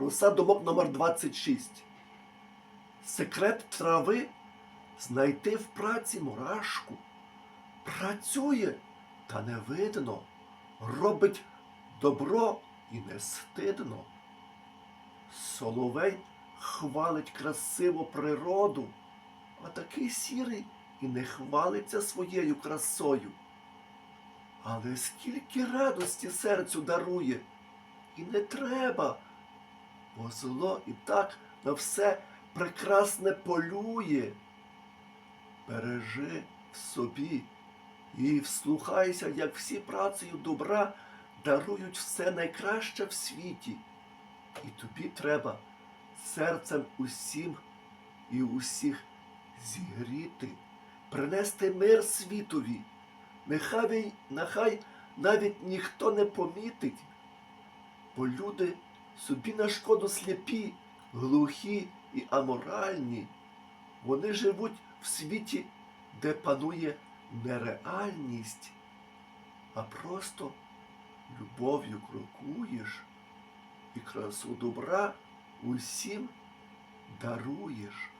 Руса думок номер 26. Секрет трави знайти в праці мурашку. Працює, та не видно, робить добро і не стидно. Соловей хвалить красиву природу, а такий сірий і не хвалиться своєю красою. Але скільки радості серцю дарує, і не треба, бо зло і так на все прекрасне полює. Бережи в собі і вслухайся, як всі працею добра дарують все найкраще в світі. І тобі треба серцем усім і усіх зігріти, принести мир світові. Нехай, нехай навіть ніхто не помітить, бо люди собі на шкоду сліпі, глухі і аморальні. Вони живуть в світі, де панує нереальність, а просто любов'ю крокуєш і красу добра усім даруєш.